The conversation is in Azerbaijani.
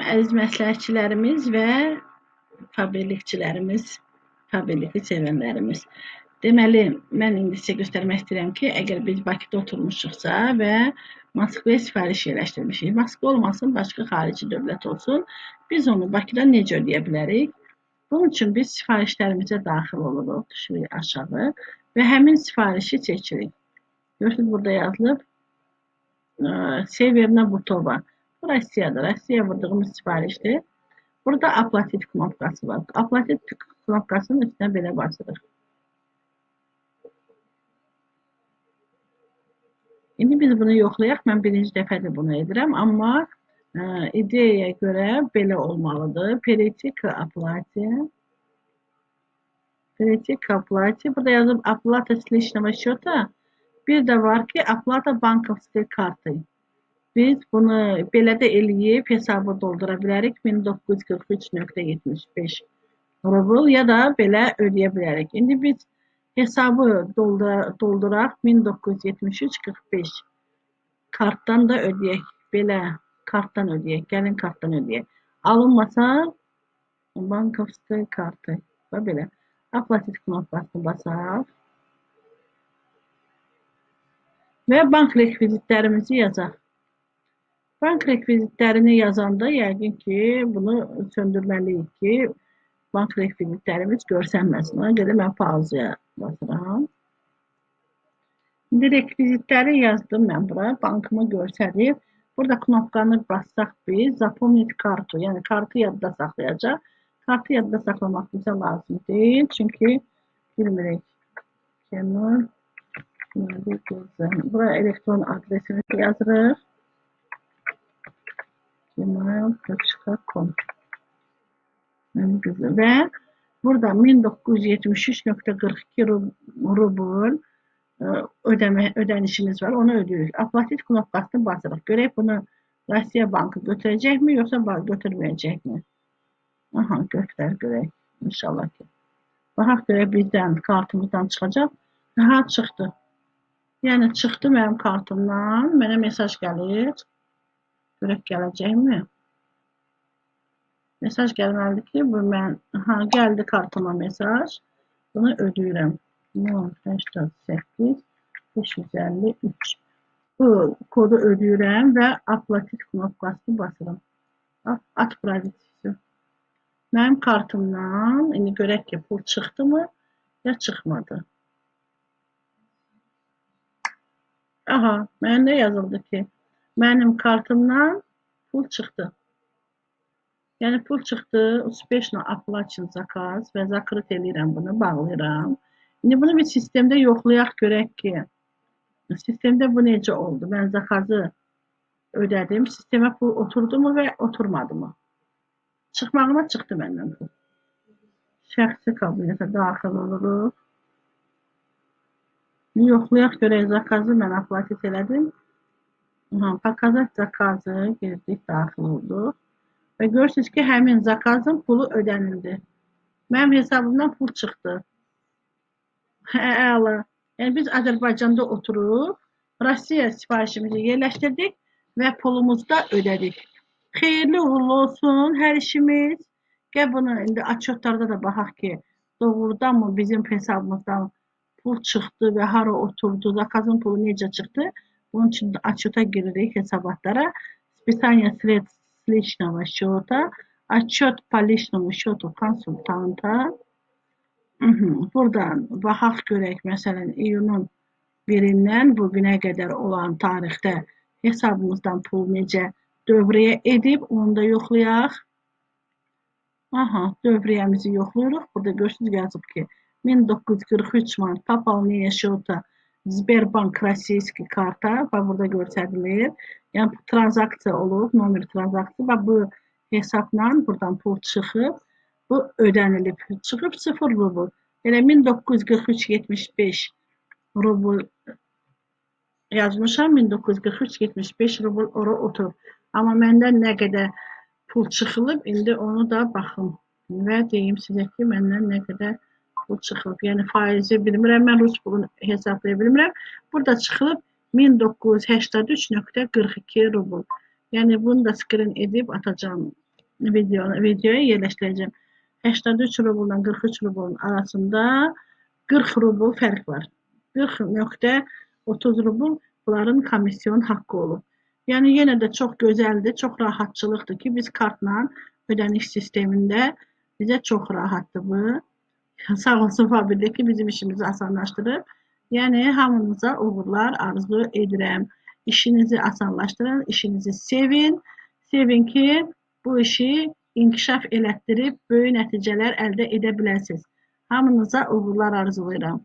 Salam əziz məsləhətçilərimiz və fabirlikçilərimiz, fabirlikli sevənlərimiz. Deməli, mən indi sizə göstərmək istəyirəm ki, əgər biz Bakıda oturmuşuqsa və Moskvaya sifariş yerləşdirmişik, Moskva olmasın, başqa xarici dövlət olsun, biz onu Bakıda necə ödəyə bilərik? Bunun üçün biz sifarişlərimizə daxil oluruq, düşürük aşağı və həmin sifarişi seçirik. Görürsünüz, burada yazılıb Severna Butova. Bu Rusiyadır. Rusiya vurduğumuz sifarişdir. Burada aplatit knopkası var. Aplatit knopkasının üstünə belə basırıq. İndi biz bunu yoxlayaq. Mən birinci dəfədir bunu edirəm, amma ə, e, ideyaya görə belə olmalıdır. Peritika aplati. Peritika aplati. Burada yazıb aplata с личного счета. Bir də var ki, aplata bankovской kartı. Biz bunu belə də eləyib hesabı doldura bilərik 1943.75 rubl ya da belə ödəyə bilərik. İndi biz hesabı doldura, dolduraq 1973.45 kartdan da ödəyək. Belə kartdan ödəyək. Gəlin kartdan ödəyək. Alınmasa bankovskaya kartı və belə. Aplatit knopkasını basaq. Və bank rekvizitlərimizi yazaq. Bank rekvizitlərini yazanda yəqin ki, bunu söndürməliyik ki, bank rekvizitlərimiz görsənməsin. Ona görə mən pauzaya basıram. İndi rekvizitləri yazdım mən bura. Bankımı göstərir. Burada knopkanı bassaq biz Zapomnit kartu, yəni kartı yadda saxlayacaq. Kartı yadda saxlamaq bizə lazım deyil. Çünki bilmirik. Kemal Bura elektron adresini yazırıq gmail.com ve burada 1973.42 rubl ödeme ödenişimiz var. Onu ödüyoruz. Aplatit knopkasını basırıq. Görək bunu Rusya Bankı götürecek mi yoksa götürmeyecek mi? Aha götürər görək. İnşallah ki. Baxaq görək bizdən kartımızdan çıxacaq. Aha çıxdı. Yəni çıxdı mənim kartımdan. Mənə mesaj gəlir. Görək gələcəkmi? Mesaj gəlməlidir ki, bu mən ha gəldi kartıma mesaj. Bunu ödəyirəm. 88 553. Bu kodu ödəyirəm və aplatit knopkasını basıram. At provizisi. Mənim kartımdan indi görək ki, pul çıxdı mı ya çıxmadı. Aha, məndə yazıldı ki, benim kartımdan pul çıxdı. Yəni pul çıxdı. 35 nə applaçın zakaz və zakrit eləyirəm bunu, bağlayıram. İndi bunu bir sistemdə yoxlayaq görək ki, sistemdə bu necə oldu? Mən zakazı ödədim. Sistemə pul oturdu mu və oturmadı mı? Çıxmağına çıxdı məndən pul. Şəxsi kabinetə daxil oluruq. Yoxlayaq görək zakazı mən aplatit elədim. Faqat zakazı girdik, daxil olduq və görürsünüz ki, həmin zakazın pulu ödənildi. Mənim hesabımdan pul çıxdı. Hə, Əla. Yəni biz Azərbaycanda oturub Rusiya sifarişimizi yerləşdirdik və pulumuzu da ödədik. Xeyirli uğurlu olsun hər işimiz. Gəl bunu indi açıqlarda da baxaq ki, doğrudanmı bizim hesabımızdan pul çıxdı və hara oturdu, zakazın pulu necə çıxdı? Bunun için отчета гириrik hesabatlara. Списание средств с личного счета. Отчет по личному счету konsultanta. Buradan baxaq görək, məsələn, iyunun birindən bugünə qədər olan tarixdə hesabımızdan pul necə dövrəyə edib, onu da yoxlayaq. Aha, dövriyyəmizi yoxlayırıq. Burada görürsünüz yazıb ki, 1943 manat пополнение счета Sberbank российский karta və burada göstərilir. Yəni bu transaksiya olub, nomer transaksiya və bu hesabla buradan pul çıxıb, bu ödənilib. Çıxıb 0 rubl. Elə 1943.75 rubl yazmışam. 1943.75 rubl ora oturub. Amma məndən nə qədər pul çıxılıb, indi onu da baxım. Və deyim sizə ki, məndən nə qədər bu çıxılıb. Yəni faizi bilmirəm, mən rus pulunu hesablaya bilmirəm. Burada çıxılıb 1983.42 rubl. Yəni bunu da screen edib atacağım videonu videoya yerləşdirəcəm. 83 rubldan 43 rublun arasında 40 rubl fərq var. 40.30 rubl bunların komisyon haqqı olub. Yəni yenə də çox gözəldir, çox rahatçılıqdır ki, biz kartla ödəniş sistemində bizə çox rahatdır bu. Sağ olsun Fabildə ki, bizim işimizi asanlaşdırıb. Yəni hamınıza uğurlar arzu edirəm. İşinizi asanlaşdırın, işinizi sevin. Sevin ki, bu işi inkişaf elətdirib böyük nəticələr əldə edə biləsiniz. Hamınıza uğurlar arzulayıram.